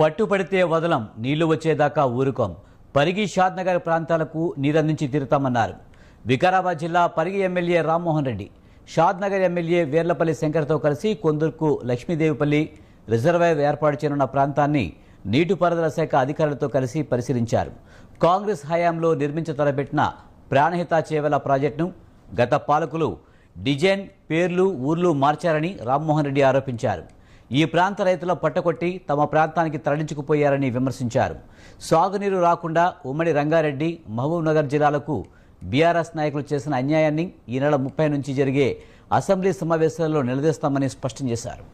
పట్టుపడితే వదలం నీళ్ళు వచ్చేదాకా ఊరుకోం. పరిగి షాద్నగర్ ప్రాంతాలకు నీరందించి తీరుతామన్నారు. వికారాబాద్ జిల్లా పరిగి ఎమ్మెల్యే రామ్మోహన్ రెడ్డి షాద్నగర్ ఎమ్మెల్యే వేర్లపల్లి శంకర్తో కలిసి కొందరుకు లక్ష్మీదేవిపల్లి రిజర్వాయర్ ఏర్పాటు చేయనున్న ప్రాంతాన్ని నీటిపారుదల శాఖ అధికారులతో కలిసి పరిశీలించారు. కాంగ్రెస్ హయాంలో నిర్మించ తలపెట్టిన ప్రాణహిత చేవల ప్రాజెక్టును గత పాలకులు డిజైన్ పేర్లు ఊర్లు మార్చారని రామ్మోహన్ రెడ్డి ఆరోపించారు. ఈ ప్రాంత రైతుల పట్టకొట్టి తమ ప్రాంతానికి తరలించుకుపోయారని విమర్శించారు. సాగునీరు రాకుండా ఉమ్మడి రంగారెడ్డి మహబూబ్ నగర్ జిల్లాలకు బీఆర్ఎస్ నాయకులు చేసిన అన్యాయాన్ని ఈ నెల ముప్పై నుంచి జరిగే అసెంబ్లీ సమావేశాల్లో నిలదీస్తామని స్పష్టం చేశారు.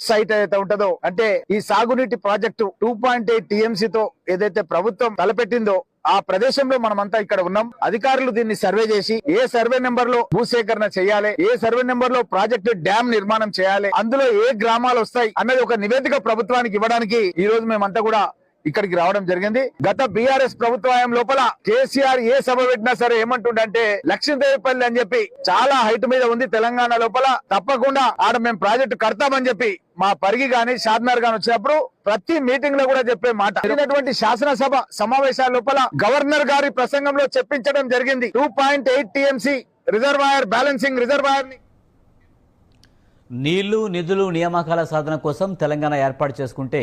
సైట్ ఏదైతే ఉంటుందో అంటే ఈ సాగునీటి ప్రాజెక్టు టూ పాయింట్ ఎయిట్ టీఎంసీతో ఏదైతే ప్రభుత్వం తలపెట్టిందో ఆ ప్రదేశంలో మనమంతా ఇక్కడ ఉన్నాం. అధికారులు దీన్ని సర్వే చేసి ఏ సర్వే నెంబర్లో భూసేకరణ చేయాలి ఏ సర్వే నెంబర్లో ప్రాజెక్టు డ్యామ్ నిర్మాణం చేయాలి అందులో ఏ గ్రామాలు వస్తాయి అన్నది ఒక నివేదిక ప్రభుత్వానికి ఇవ్వడానికి ఈ రోజు మేమంతా కూడా ఇక్కడికి రావడం జరిగింది. గత బీఆర్ఎస్ ప్రభుత్వం లోపల కేసీఆర్ ఏ సభ పెట్టినా సరే ఏమంటుండంటే లక్ష్మీదేవిపల్లి అని చెప్పి చాలా హైట్ మీద ఉంది తెలంగాణ లోపల. తప్పకుండా ఆడ మేము ప్రాజెక్టు కడతామని చెప్పి మా పరిగి గాని షాద్నగర్ గాని వచ్చినప్పుడు ప్రతి మీటింగ్లో కూడా చెప్పే మాట. జరిగినటువంటి శాసనసభ సమావేశాల లోపల గవర్నర్ గారి ప్రసంగంలో చెప్పించడం జరిగింది. Two point eight TMC reservoir balancing రిజర్వాయర్ని నీళ్ళు నిధులు నియామకాల సాధన కోసం తెలంగాణ ఏర్పాటు చేసుకుంటే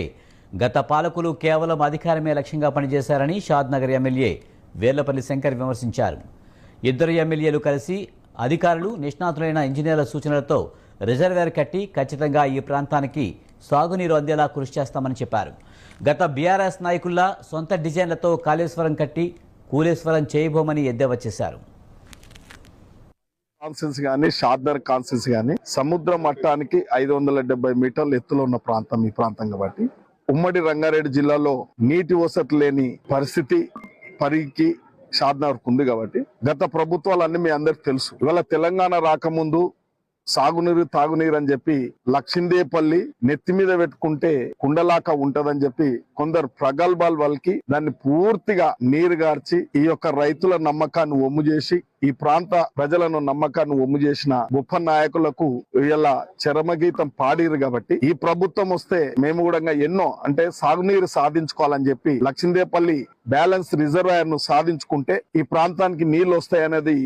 గత పాలకులు కేవలం అధికారమే లక్ష్యంగా పనిచేశారని షాద్నగర్ ఎమ్మెల్యే వేర్లపల్లి శంకర్ విమర్శించారు. ఇద్దరు ఎమ్మెల్యేలు కలిసి అధికారులు నిష్ణాతులైన ఇంజనీర్ల సూచనలతో రిజర్వేర్ కట్టి ఖచ్చితంగా ఈ ప్రాంతానికి సాగునీరు అందేలా కృషి చేస్తామని చెప్పారు. గత బీఆర్ఎస్ నాయకుల్లా సొంత డిజైన్లతో కాళేశ్వరం కట్టి కూలేశ్వరం చేయబోమని ఎద్దేవా చేశారు. కాన్సెన్స్ కానీ షార్దర్ కాన్సెన్స్ కానీ సముద్ర మట్టానికి ఐదు వందల డెబ్బై మీటర్ల ఎత్తులో ఉన్న ప్రాంతం ఈ ప్రాంతం కాబట్టి ఉమ్మడి రంగారెడ్డి జిల్లాలో నీటి వసతి లేని పరిస్థితి పరిగి షాద్నగర్ ఉంది కాబట్టి గత ప్రభుత్వాలన్నీ మీ అందరికి తెలుసు. ఇవాళ తెలంగాణ రాకముందు సాగునీరు తాగునీరు అని చెప్పి లక్షిందేపల్లి నెత్తి మీద పెట్టుకుంటే కుండలాక ఉంటదని చెప్పి కొందరు ప్రగల్భాలు వాళ్ళకి దాన్ని పూర్తిగా నీరు గార్చి ఈ యొక్క రైతుల నమ్మకాన్ని ఒమ్ము చేసి ఈ ప్రాంత ప్రజలను నమ్మకాన్ని ఒమ్ము చేసిన గొప్ప నాయకులకు ఇలా చరమగీతం పాడిరు కాబట్టి ఈ ప్రభుత్వం వస్తే మేము కూడా ఎన్నో అంటే సాగునీరు సాధించుకోవాలని చెప్పి లక్షిందేపల్లి బ్యాలెన్స్ రిజర్వాయర్ను సాధించుకుంటే ఈ ప్రాంతానికి నీళ్ళు వస్తాయనేది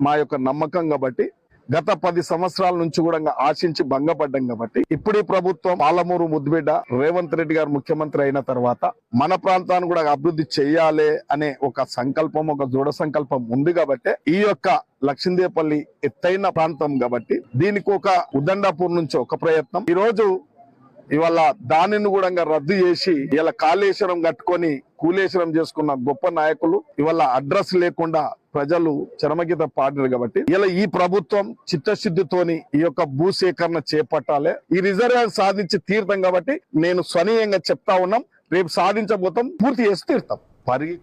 మా యొక్క నమ్మకం కాబట్టి గత పది సంవత్సరాల నుంచి కూడా ఆశించి భంగపడ్డాం కాబట్టి ఇప్పుడు ప్రభుత్వం పాలమూరు ముద్దుబిడ్డ రేవంత్ రెడ్డి గారు ముఖ్యమంత్రి అయిన తర్వాత మన ప్రాంతాన్ని కూడా అభివృద్ధి చేయాలి అనే ఒక సంకల్పం ఒక దృఢ సంకల్పం ఉంది కాబట్టి ఈ యొక్క లక్ష్మీదేపల్లి ఎత్తైన ప్రాంతం కాబట్టి దీనికి ఒక ఉదండాపూర్ నుంచి ఒక ప్రయత్నం. ఈ రోజు ఇవాళ దానిని కూడా రద్దు చేసి ఇలా కాళేశ్వరం కట్టుకొని కూలేశ్వరం చేసుకున్న గొప్ప నాయకులు ఇవాళ అడ్రస్ లేకుండా ప్రజలు చరమగీత పాడారు కాబట్టి ఇలా ఈ ప్రభుత్వం చిత్తశుద్ధితోని ఈ యొక్క భూసేకరణ చేపట్టాలి. ఈ రిజర్వ్ సాధించి తీర్థం కాబట్టి నేను స్వనీయంగా చెప్తా ఉన్నాం రేపు సాధించబోతాం పూర్తి చేసి తీర్థం పరిగి